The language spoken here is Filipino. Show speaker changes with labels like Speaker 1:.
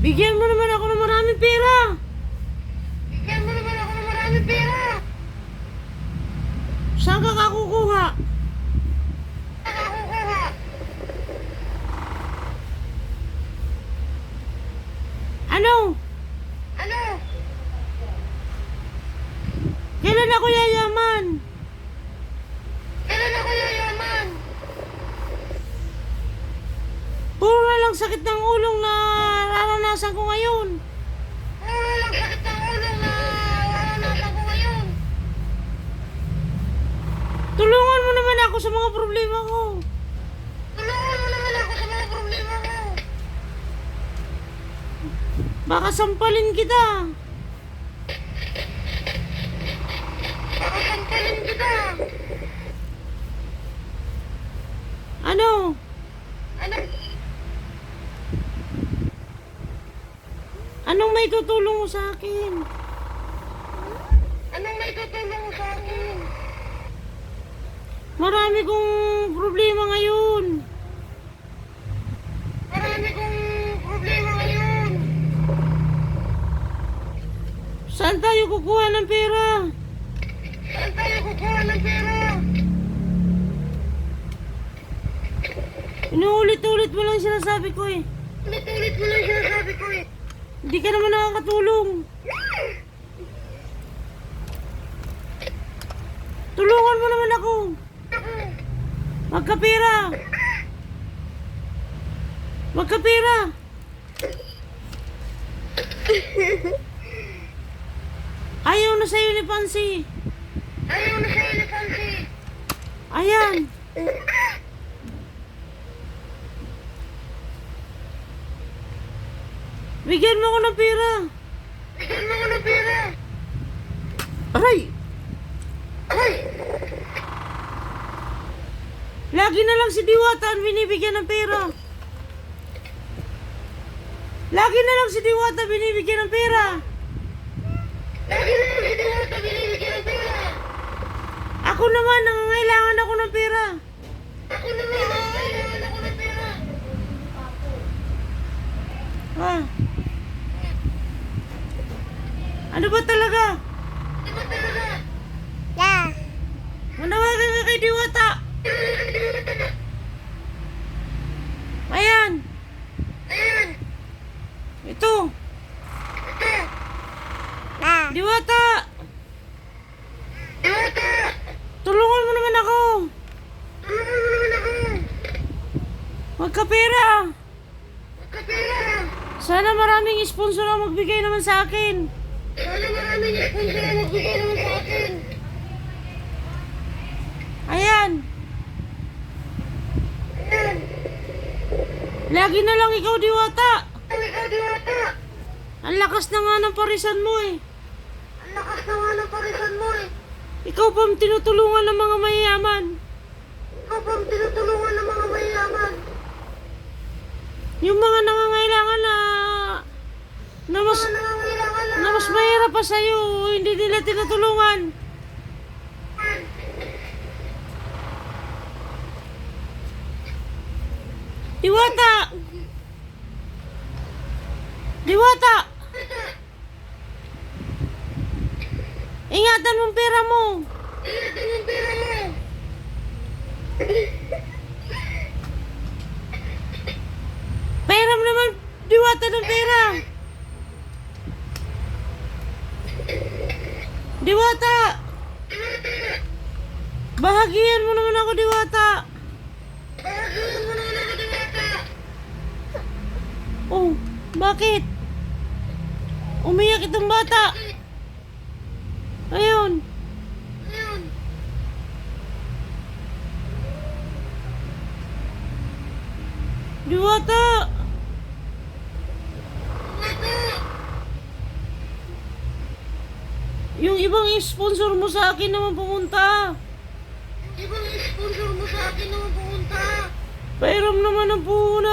Speaker 1: Bigyan mo naman ako ng maraming pera.
Speaker 2: Bigyan mo naman ako ng maraming pera.
Speaker 1: Saan ka kakukuha?
Speaker 2: Saan ka kukuha?
Speaker 1: Ano?
Speaker 2: Ano?
Speaker 1: Kailan ako yayaman?
Speaker 2: Kailan ako yayaman?
Speaker 1: Puro na lang sakit ng ulong na naranasan ko ngayon.
Speaker 2: Wala lang sakit ng ulo ko ngayon.
Speaker 1: Tulungan mo naman ako sa mga problema ko.
Speaker 2: Tulungan mo naman ako sa mga problema ko.
Speaker 1: Baka sampalin kita.
Speaker 2: Baka sampalin kita.
Speaker 1: Ano? Anong may tutulong mo sa akin?
Speaker 2: Anong may tutulong mo sa akin?
Speaker 1: Marami kong problema ngayon.
Speaker 2: Marami kong problema ngayon.
Speaker 1: Saan tayo kukuha ng pera?
Speaker 2: Saan tayo kukuha ng pera?
Speaker 1: Inuulit-ulit mo lang sinasabi ko eh.
Speaker 2: Ulit-ulit mo lang sinasabi ko eh.
Speaker 1: Hindi ka naman nakakatulong. Tulungan mo naman ako. Magkapira. Magkapira. Ayaw na sa'yo ni Pansy.
Speaker 2: ayaw na sa elefansi.
Speaker 1: Ayan. Bigyan mo ko ng pera.
Speaker 2: Bigyan mo ko ng pera.
Speaker 1: Aray!
Speaker 2: Ay!
Speaker 1: Lagi na lang si Diwata ang binibigyan ng pera. Lagi na lang si Diwata binibigyan ng pera.
Speaker 2: Lagi na lang si Diwata binibigyan ng pera.
Speaker 1: Ako naman, nangangailangan ako ng pera.
Speaker 2: Ako naman, nangangailangan ako ng pera.
Speaker 1: Ha? Ano ba talaga?
Speaker 2: Talaga?
Speaker 1: Manawagan ka kay Diwata. Ayan. Ito. Diwata.
Speaker 2: Diwata!
Speaker 1: Tulungan mo naman ako.
Speaker 2: Tulungan mo naman ako!
Speaker 1: Magkapera.
Speaker 2: Magkapera!
Speaker 1: Sana maraming sponsor ang magbigay naman sa akin. Lagi na lang ikaw, Diwata.
Speaker 2: Ang ikaw, Diwata!
Speaker 1: Ang lakas na nga ng parisan mo eh.
Speaker 2: Ang lakas na nga ng parisan mo eh.
Speaker 1: Ikaw pa ang tinutulungan ng mga mayayaman.
Speaker 2: Ikaw pa ang tinutulungan ng mga mayayaman.
Speaker 1: Yung mga nangangailangan na na mas,
Speaker 2: na.
Speaker 1: na mas mahirap pa sa'yo, hindi nila tinutulungan. Diwata! Diwata! Ingatan mong pera mo.
Speaker 2: Ingatan yung pera mo.
Speaker 1: Pera mo naman, Diwata ng pera. Diwata! Bahagian mo naman ako, Diwata.
Speaker 2: Bahagian
Speaker 1: bakit? Umiyak itong bata. Ayun.
Speaker 2: Ayun.
Speaker 1: Diwata!
Speaker 2: Diwata!
Speaker 1: Yung ibang sponsor mo sa akin naman pumunta.
Speaker 2: Ibang sponsor mo sa akin naman pumunta.
Speaker 1: Pairam naman ang puhunan.